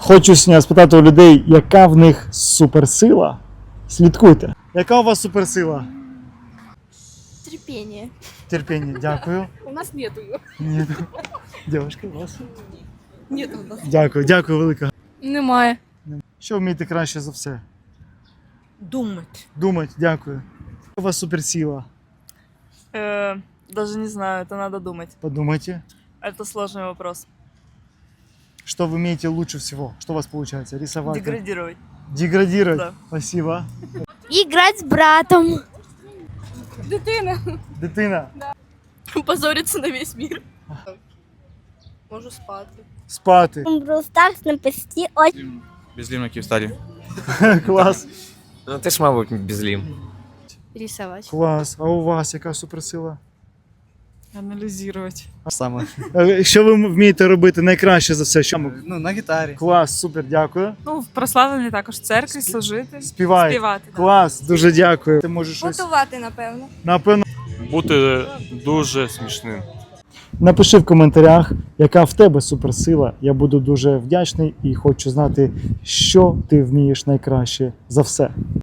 Хочу сьогодні спитати у людей, яка в них суперсила. Слідкуйте. Яка у вас суперсила? Терпение. Терпіння, дякую. У нас нету ее. Ні. Дівчатка, у вас? Нет у нас. Дякую, дякую велике. Немає. Що вмієте краще за все? Думать. Думать, дякую. Яка у вас суперсила? Э, даже не знаю, это надо думать. Подумайте. Это сложный вопрос. Что вы умеете лучше всего? Что у вас получается? Рисовать? да? Деградировать. Деградировать? Да. Спасибо. Играть с братом. Дитина. Дитина. Позориться на весь мир. Можу спати. Спати. Brawl Stars на песті ось Безлім на Київстарі. Клас. Ну, ти ж, мабуть, безлім. Рисовать. Клас. А у вас яка суперсила? Анализировать. Саме. Е, Що ви вмієте робити найкраще за все? Що? ми? Ну, на гітарі. Клас, супер, дякую. Ну, в прославленні також церкві служити. Співай. Співати. да. Клас, дуже дякую. Ти можеш щось Готувати, напевно. напевно. бути дуже смішним. Напиши в коментарях, яка в тебе суперсила. Я буду дуже вдячний і хочу знати, що ти вмієш найкраще за все.